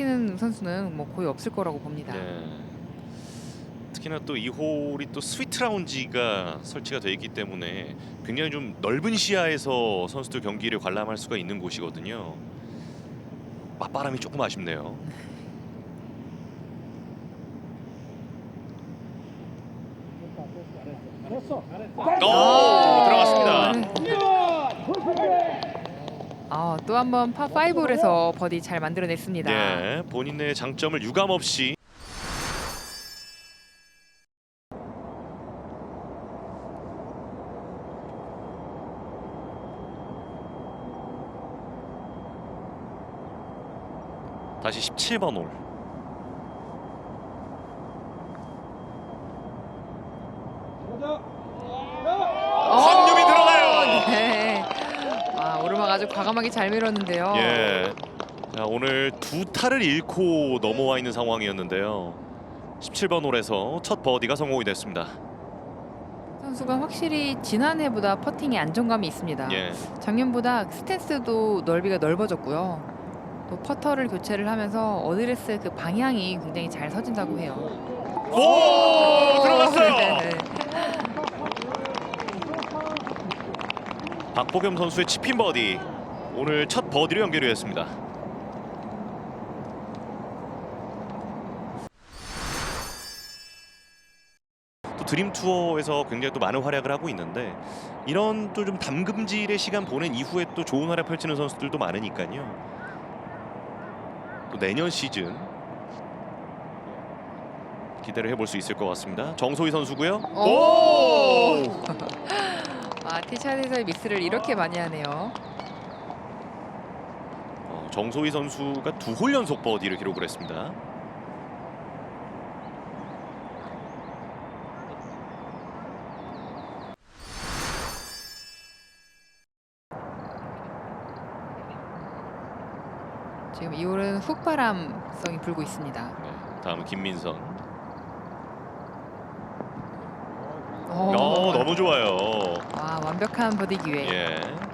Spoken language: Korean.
시키는 선수는 뭐 거의 없을 거라고 봅니다. 네. 특히나 또 이 홀이 또 스위트 라운지가 설치가 되어 있기 때문에 굉장히 좀 넓은 시야에서 선수들 경기를 관람할 수가 있는 곳이거든요. 맞바람이 조금 아쉽네요. 오, 들어갔습니다. 네. 아, 또 한 번 파5홀에서 버디 잘 만들어냈습니다. 네, 본인의 장점을 유감 없이 다시 17번 홀. 황유미 들어가요. 네. 아, 오르막 아주 과감하게 잘 밀었는데요. 예. 자, 오늘 두 타를 잃고 넘어와 있는 상황이었는데요. 17번 홀에서 첫 버디가 성공이 됐습니다. 선수가 확실히 지난해보다 퍼팅에 안정감이 있습니다. 예. 작년보다 스탠스도 넓이가 넓어졌고요. 또 퍼터를 교체를 하면서 어드레스 그 방향이 굉장히 잘 서진다고 해요. 오! 들어갔어요. 네. 박보겸 선수의 치핀 버디. 오늘 첫 버디로 연결이 됐습니다. 또 드림 투어에서 굉장히 또 많은 활약을 하고 있는데 이런 또 좀 담금질의 시간 보낸 이후에 또 좋은 활약 펼치는 선수들도 많으니까요. 또 내년 시즌 기대를 해볼 수 있을 것 같습니다. 정소희 선수고요. 오! 아, 티샷에서의 미스를 이렇게 많이 하네요. 어, 정소희 선수가 두 홀 연속 버디를 기록을 했습니다. 지금 이 홀은 훅바람성이 불고 있습니다. 네, 다음은 김민선. 오. 어, 너무 좋아요. 와, 완벽한 버디 기회. 예.